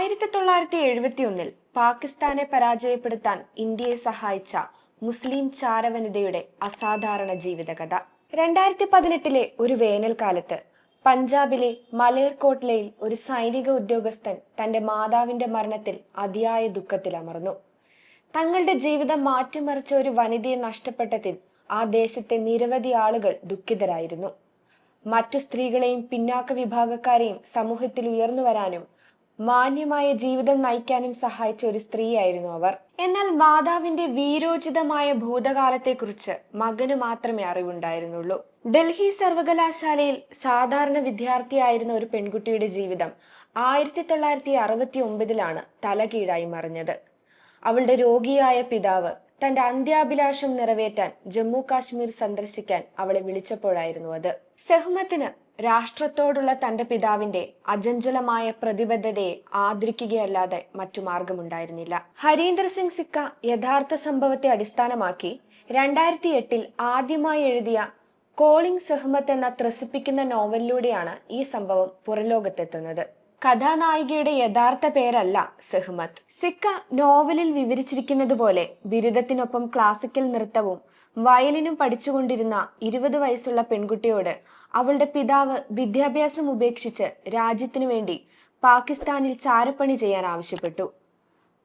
ആയിരത്തി തൊള്ളായിരത്തി എഴുപത്തി ഒന്നിൽ പാകിസ്ഥാനെ പരാജയപ്പെടുത്താൻ ഇന്ത്യയെ സഹായിച്ച മുസ്ലിം ചാരവനിതയുടെ അസാധാരണ ജീവിതകഥ. രണ്ടായിരത്തി പതിനെട്ടിലെ ഒരു വേനൽക്കാലത്ത് പഞ്ചാബിലെ മലേർകോട്ട്ലയിൽ ഒരു സൈനിക ഉദ്യോഗസ്ഥൻ തന്റെ മാതാവിന്റെ മരണത്തിൽ അതിയായ ദുഃഖത്തിലമർന്നു തങ്ങളുടെ ജീവിതം മാറ്റിമറിച്ച ഒരു വനിതയെ നഷ്ടപ്പെട്ടതിൽ ആ ദേശത്തെ നിരവധി ആളുകൾ ദുഃഖിതരായിരുന്നു. മറ്റു സ്ത്രീകളെയും പിന്നാക്ക വിഭാഗക്കാരെയും സമൂഹത്തിൽ ഉയർന്നു വരാനും മാന്യമായ ജീവിതം നയിക്കാനും സഹായിച്ച ഒരു സ്ത്രീയായിരുന്നു അവർ. എന്നാൽ മാതാവിന്റെ വീരോചിതമായ ഭൂതകാലത്തെക്കുറിച്ച് മകന് മാത്രമേ അറിവുണ്ടായിരുന്നുള്ളൂ. ഡൽഹി സർവകലാശാലയിൽ സാധാരണ വിദ്യാർത്ഥിയായിരുന്ന ഒരു പെൺകുട്ടിയുടെ ജീവിതം ആയിരത്തി തൊള്ളായിരത്തി അറുപത്തി ഒമ്പതിലാണ് തലകീഴായി മറിഞ്ഞത്. അവളുടെ രോഗിയായ പിതാവ് തന്റെ അന്ത്യാഭിലാഷം നിറവേറ്റാൻ ജമ്മു കാശ്മീർ സന്ദർശിക്കാൻ അവളെ വിളിച്ചപ്പോഴായിരുന്നു അത്. സെഹ്മത്തിന് രാഷ്ട്രത്തോടുള്ള തന്റെ പിതാവിന്റെ അജഞ്ചലമായ പ്രതിബദ്ധതയെ ആദരിക്കുകയല്ലാതെ മറ്റു മാർഗമുണ്ടായിരുന്നില്ല. ഹരീന്ദർ സിംഗ് സിക്ക യഥാർത്ഥ സംഭവത്തെ അടിസ്ഥാനമാക്കി രണ്ടായിരത്തി എട്ടിൽ ആദ്യമായി എഴുതിയ കോളിംഗ് സെഹ്മത്ത് എന്ന ത്രസിപ്പിക്കുന്ന നോവലിലൂടെയാണ് ഈ സംഭവം പുറലോകത്തെത്തുന്നത് കഥാനായികയുടെ യഥാർത്ഥ പേരല്ല സെഹ്മത്ത്. സിക്ക നോവലിൽ വിവരിച്ചിരിക്കുന്നതുപോലെ ബിരുദത്തിനൊപ്പം ക്ലാസിക്കൽ നൃത്തവും വയലിനും പഠിച്ചുകൊണ്ടിരുന്ന ഇരുപത് വയസ്സുള്ള പെൺകുട്ടിയോട് അവളുടെ പിതാവ് വിദ്യാഭ്യാസം ഉപേക്ഷിച്ച് രാജ്യത്തിനു വേണ്ടി പാകിസ്ഥാനിൽ ചാരപ്പണി ചെയ്യാൻ ആവശ്യപ്പെട്ടു.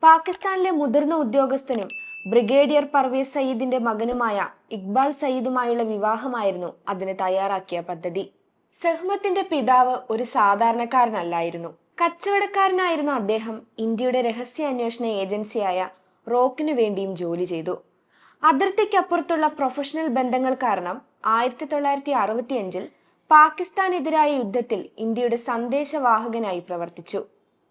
പാകിസ്ഥാനിലെ മുതിർന്ന ഉദ്യോഗസ്ഥനും ബ്രിഗേഡിയർ പർവേസ് സയ്യിദിന്റെ മകനുമായ ഇക്ബാൽ സയ്യിദുമായുള്ള വിവാഹമായിരുന്നു അതിന് തയ്യാറാക്കിയ പദ്ധതി. സെഹ്മത്തിന്റെ പിതാവ് ഒരു സാധാരണക്കാരനല്ലായിരുന്നു. കച്ചവടക്കാരനായിരുന്ന അദ്ദേഹം ഇന്ത്യയുടെ രഹസ്യ അന്വേഷണ ഏജൻസിയായ റോക്കിനു വേണ്ടിയും ജോലി ചെയ്തു. അതിർത്തിക്കപ്പുറത്തുള്ള പ്രൊഫഷണൽ ബന്ധങ്ങൾ കാരണം ആയിരത്തി തൊള്ളായിരത്തി അറുപത്തിയഞ്ചിൽ പാകിസ്ഥാനെതിരായ യുദ്ധത്തിൽ ഇന്ത്യയുടെ സന്ദേശവാഹകനായി പ്രവർത്തിച്ചു.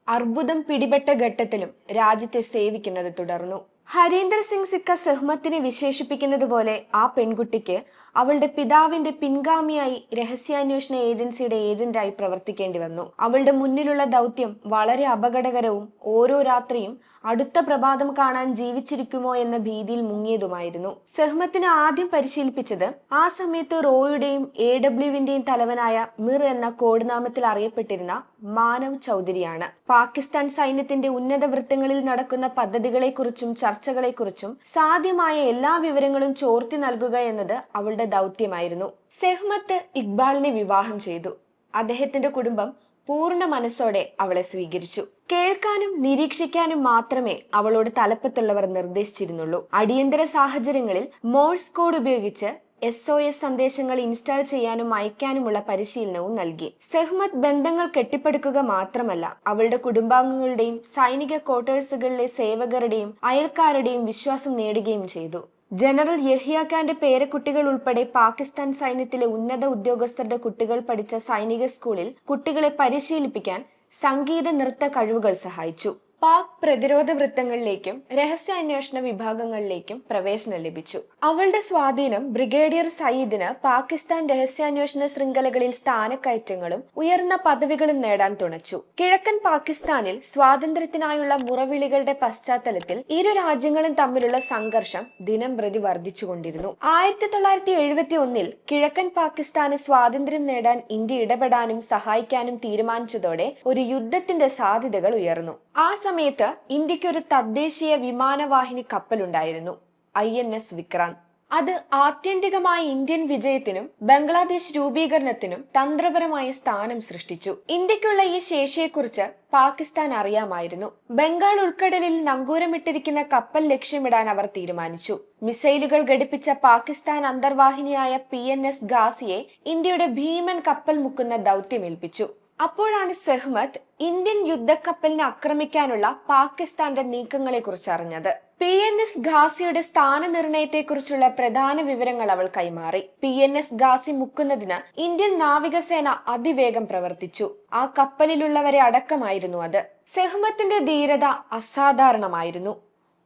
അർബുദം പിടിപെട്ട ഘട്ടത്തിലും രാജ്യത്തെ സേവിക്കുന്നത് തുടർന്നു. ഹരീന്ദർ സിംഗ് സിക്ക സെഹ്മത്തിനെ വിശേഷിപ്പിക്കുന്നത് പോലെ ആ പെൺകുട്ടിക്ക് അവളുടെ പിതാവിന്റെ പിൻഗാമിയായി രഹസ്യാന്വേഷണ ഏജൻസിയുടെ ഏജന്റായി പ്രവർത്തിക്കേണ്ടി വന്നു. അവളുടെ മുന്നിലുള്ള ദൗത്യം വളരെ അപകടകരവും ഓരോ രാത്രിയും അടുത്ത പ്രഭാതം കാണാൻ ജീവിച്ചിരിക്കുമോ എന്ന ഭീതിയിൽ മുങ്ങിയതുമായിരുന്നു. സെഹ്മത്തിനെ ആദ്യം പരിശീലിപ്പിച്ചത് ആ സമയത്ത് റോയുടെയും എ ഡബ്ല്യുവിന്റെയും തലവനായ മിർ എന്ന കോഡ് നാമത്തിൽ അറിയപ്പെട്ടിരുന്ന മാനവ് ചൗധരിയാണ്. പാകിസ്ഥാൻ സൈന്യത്തിന്റെ ഉന്നത വൃത്തങ്ങളിൽ നടക്കുന്ന പദ്ധതികളെക്കുറിച്ചും ചർച്ചകളെക്കുറിച്ചും സാധ്യമായ എല്ലാ വിവരങ്ങളും ചോർത്തി നൽകുക എന്നത് അവളുടെ ദൗത്യമായിരുന്നു. സെഹ്മത്ത് ഇക്ബാലിനെ വിവാഹം ചെയ്തു. അദ്ദേഹത്തിന്റെ കുടുംബം പൂർണ മനസ്സോടെ അവളെ സ്വീകരിച്ചു. കേൾക്കാനും നിരീക്ഷിക്കാനും മാത്രമേ അവളോട് തലപ്പത്തുള്ളവർ നിർദ്ദേശിച്ചിരുന്നുള്ളൂ. അടിയന്തര സാഹചര്യങ്ങളിൽ മോഴ്സ് കോഡ് ഉപയോഗിച്ച് എസ് ഒ എസ് സന്ദേശങ്ങൾ ഇൻസ്റ്റാൾ ചെയ്യാനും അയക്കാനുമുള്ള പരിശീലനവും നൽകി. സെഹ്മത്ത് ബന്ധങ്ങൾ കെട്ടിപ്പടുക്കുക മാത്രമല്ല അവളുടെ കുടുംബാംഗങ്ങളുടെയും സൈനിക ക്വാർട്ടേഴ്സുകളിലെ സേവകരുടെയും അയൽക്കാരുടെയും വിശ്വാസം നേടുകയും ചെയ്തു. ജനറൽ യഹിയ ഖാന്റെ പേരക്കുട്ടികൾ ഉൾപ്പെടെ പാകിസ്ഥാൻ സൈന്യത്തിലെ ഉന്നത ഉദ്യോഗസ്ഥരുടെ കുട്ടികൾ പഠിച്ച സൈനിക സ്കൂളിൽ കുട്ടികളെ പരിശീലിപ്പിക്കാൻ സംഗീത നൃത്ത കഴിവുകൾ സഹായിച്ചു. പാക് പ്രതിരോധ വൃത്തങ്ങളിലേക്കും രഹസ്യാന്വേഷണ വിഭാഗങ്ങളിലേക്കും പ്രവേശനം ലഭിച്ചു. അവളുടെ സ്വാധീനം ബ്രിഗേഡിയർ സയ്യിദിന് പാകിസ്ഥാൻ രഹസ്യാന്വേഷണ ശൃംഖലകളിൽ സ്ഥാനക്കയറ്റങ്ങളും ഉയർന്ന പദവികളും നേടാൻ തുണച്ചു. കിഴക്കൻ പാകിസ്ഥാനിൽ സ്വാതന്ത്ര്യത്തിനായുള്ള മുറവിളികളുടെ പശ്ചാത്തലത്തിൽ ഇരു രാജ്യങ്ങളും തമ്മിലുള്ള സംഘർഷം ദിനം പ്രതി വർദ്ധിച്ചുകൊണ്ടിരുന്നു. ആയിരത്തി തൊള്ളായിരത്തി എഴുപത്തി ഒന്നിൽ കിഴക്കൻ പാകിസ്ഥാന് സ്വാതന്ത്ര്യം നേടാൻ ഇന്ത്യ ഇടപെടാനും സഹായിക്കാനും തീരുമാനിച്ചതോടെ ഒരു യുദ്ധത്തിന്റെ സാധ്യതകൾ ഉയർന്നു. ആ സമയത്ത് ഇന്ത്യയ്ക്ക് ഒരു തദ്ദേശീയ വിമാനവാഹിനി കപ്പലുണ്ടായിരുന്നു ഐ എൻ എസ് വിക്രാന്ത് അത് ആത്യന്തികമായ ഇന്ത്യൻ വിജയത്തിനും ബംഗ്ലാദേശ് രൂപീകരണത്തിനും തന്ത്രപരമായ സ്ഥാനം സൃഷ്ടിച്ചു. ഇന്ത്യക്കുള്ള ഈ ശേഷിയെക്കുറിച്ച് പാകിസ്ഥാൻ അറിയാമായിരുന്നു. ബംഗാൾ ഉൾക്കടലിൽ നങ്കൂരമിട്ടിരിക്കുന്ന കപ്പൽ ലക്ഷ്യമിടാൻ അവർ തീരുമാനിച്ചു. മിസൈലുകൾ ഘടിപ്പിച്ച പാകിസ്ഥാൻ അന്തർവാഹിനിയായ പി എൻ എസ് ഗാസിയെ ഇന്ത്യയുടെ ഭീമൻ കപ്പൽ മുക്കുന്ന ദൗത്യമേൽപ്പിച്ചു അപ്പോഴാണ് സെഹ്മത്ത് ഇന്ത്യൻ യുദ്ധക്കപ്പലിനെ ആക്രമിക്കാനുള്ള പാകിസ്ഥാന്റെ നീക്കങ്ങളെ കുറിച്ച് അറിഞ്ഞത്. പി എൻ എസ് ഖാസിയുടെ സ്ഥാനനിർണയത്തെക്കുറിച്ചുള്ള പ്രധാന വിവരങ്ങൾ അവൾ കൈമാറി. പി എൻ എസ് ഖാസി മുക്കുന്നതിന് ഇന്ത്യൻ നാവികസേന അതിവേഗം പ്രവർത്തിച്ചു. ആ കപ്പലിലുള്ളവരെ അടക്കമായിരുന്നു അത്. സെഹ്മത്തിന്റെ ധീരത അസാധാരണമായിരുന്നു.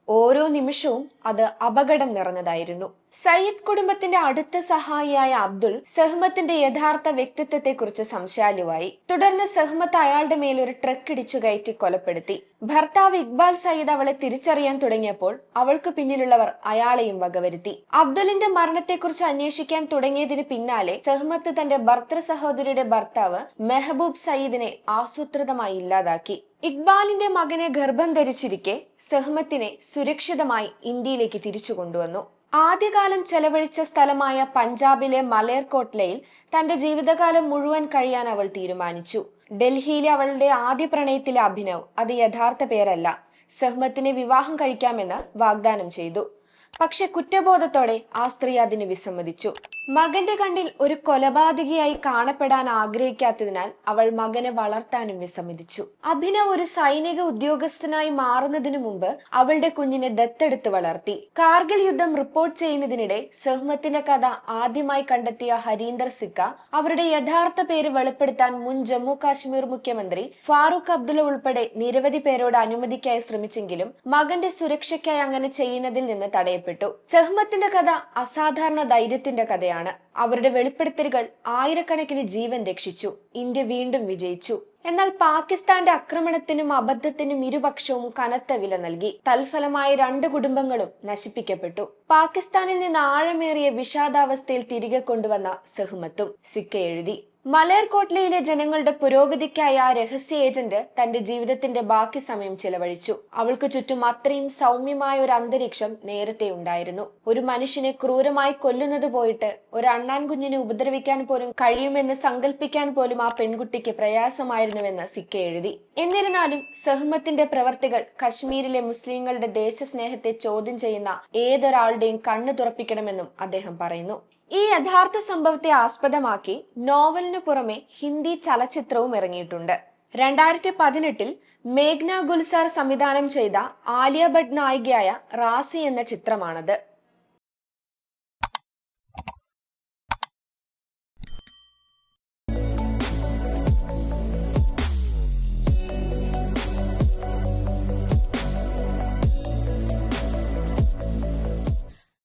ഓരോ നിമിഷവും അത് അപകടം നിറഞ്ഞതായിരുന്നു. സയ്യിദ് കുടുംബത്തിന്റെ അടുത്ത സഹായിയായ അബ്ദുൾ സെഹ്മത്തിന്റെ യഥാർത്ഥ വ്യക്തിത്വത്തെക്കുറിച്ച് സംശയാലുവായി തുടർന്ന് സെഹ്മത്ത് അയാളുടെ മേൽ ഒരു ട്രക്ക് ഇടിച്ചു കയറ്റി കൊലപ്പെടുത്തി. ഭർത്താവ് ഇക്ബാൽ സയ്യിദ് അവളെ തിരിച്ചറിയാൻ തുടങ്ങിയപ്പോൾ അവൾക്ക് പിന്നിലുള്ളവർ അയാളെയും വകവരുത്തി. അബ്ദുലിന്റെ മരണത്തെക്കുറിച്ച് അന്വേഷിക്കാൻ തുടങ്ങിയതിന് പിന്നാലെ സെഹ്മത്ത് തന്റെ ഭർത്തൃ സഹോദരിയുടെ ഭർത്താവ് മെഹബൂബ് സയ്യിദിനെ ആസൂത്രിതമായി ഇല്ലാതാക്കി. ഇക്ബാലിന്റെ മകനെ ഗർഭം ധരിച്ചിരിക്കെ സെഹ്മത്തിനെ സുരക്ഷിതമായി ഇന്ത്യയിലേക്ക് തിരിച്ചു കൊണ്ടുവന്നു. ആദ്യകാലം ചെലവഴിച്ച സ്ഥലമായ പഞ്ചാബിലെ മലേർകോട്ട്ലയിൽ തന്റെ ജീവിതകാലം മുഴുവൻ കഴിയാൻ അവൾ തീരുമാനിച്ചു. ഡൽഹിയിലെ അവളുടെ ആദ്യ പ്രണയത്തിലെ അഭിനവ് അത് യഥാർത്ഥ പേരല്ല. സെഹ്മത്തിനെ വിവാഹം കഴിക്കാമെന്ന് വാഗ്ദാനം ചെയ്തു. പക്ഷെ കുറ്റബോധത്തോടെ ആ സ്ത്രീ അതിന് വിസമ്മതിച്ചു. മകന്റെ കണ്ണിൽ ഒരു കൊലപാതകിയായി കാണപ്പെടാൻ ആഗ്രഹിക്കാത്തതിനാൽ അവൾ മകനെ വളർത്താനും വിസമ്മതിച്ചു. അഭിനവ് ഒരു സൈനിക ഉദ്യോഗസ്ഥനായി മാറുന്നതിനു മുമ്പ് അവളുടെ കുഞ്ഞിനെ ദത്തെടുത്ത് വളർത്തി. കാർഗിൽ യുദ്ധം റിപ്പോർട്ട് ചെയ്യുന്നതിനിടെ സെഹ്മത്തിന്റെ കഥ ആദ്യമായി കണ്ടെത്തിയ ഹരീന്ദർ സിക്ക അവരുടെ യഥാർത്ഥ പേര് വെളിപ്പെടുത്താൻ മുൻ ജമ്മു കാശ്മീർ മുഖ്യമന്ത്രി ഫാറൂഖ് അബ്ദുള്ള ഉൾപ്പെടെ നിരവധി പേരോട് അനുമതിക്കായി ശ്രമിച്ചെങ്കിലും മകന്റെ സുരക്ഷയ്ക്കായി അങ്ങനെ ചെയ്യുന്നതിൽ നിന്ന് തടയപ്പെട്ടു. സെഹ്മത്തിന്റെ കഥ അസാധാരണ ധൈര്യത്തിന്റെ കഥയാണ്. അവരുടെ വെളിപ്പെടുത്തലുകൾ ആയിരക്കണക്കിന് ജീവൻ രക്ഷിച്ചു. ഇന്ത്യ വീണ്ടും വിജയിച്ചു. എന്നാൽ പാകിസ്ഥാന്റെ ആക്രമണത്തിനും അബദ്ധത്തിനും ഇരുപക്ഷവും കനത്ത വില നൽകി. തൽഫലമായി രണ്ട് കുടുംബങ്ങളും നശിപ്പിക്കപ്പെട്ടു. പാകിസ്ഥാനിൽ നിന്ന് ആഴമേറിയ വിഷാദാവസ്ഥയിൽ തിരികെ കൊണ്ടുവന്ന സെഹ്മത്തും സിക്ക എഴുതി മലേർകോട്ട്ലയിലെ ജനങ്ങളുടെ പുരോഗതിക്കായി ആ രഹസ്യ ഏജന്റ് തന്റെ ജീവിതത്തിന്റെ ബാക്കി സമയം ചിലവഴിച്ചു. അവൾക്ക് ചുറ്റും അത്രയും സൗമ്യമായ ഒരു അന്തരീക്ഷം നേരത്തെ ഉണ്ടായിരുന്നു. ഒരു മനുഷ്യനെ ക്രൂരമായി കൊല്ലുന്നത് പോയിട്ട് ഒരു അണ്ണാൻ കുഞ്ഞിനെ ഉപദ്രവിക്കാൻ പോലും കഴിയുമെന്ന് സങ്കല്പിക്കാൻ പോലും ആ പെൺകുട്ടിക്ക് പ്രയാസമായിരുന്നുവെന്ന് സിക്ക എഴുതി. എന്നിരുന്നാലും സഹ്മത്തിന്റെ പ്രവർത്തികൾ കശ്മീരിലെ മുസ്ലിങ്ങളുടെ ദേശസ്നേഹത്തെ ചോദ്യം ചെയ്യുന്ന ഏതൊരാളുടെയും കണ്ണു തുറപ്പിക്കണമെന്നും അദ്ദേഹം പറയുന്നു. ഈ യഥാർത്ഥ സംഭവത്തെ ആസ്പദമാക്കി നോവലിനു പുറമെ ഹിന്ദി ചലച്ചിത്രവും ഇറങ്ങിയിട്ടുണ്ട്. രണ്ടായിരത്തി പതിനെട്ടിൽ മേഘ്ന ഗുൽസാർ സംവിധാനം ചെയ്ത ആലിയ ഭട്ട് നായികയായ റാസി എന്ന ചിത്രമാണത്.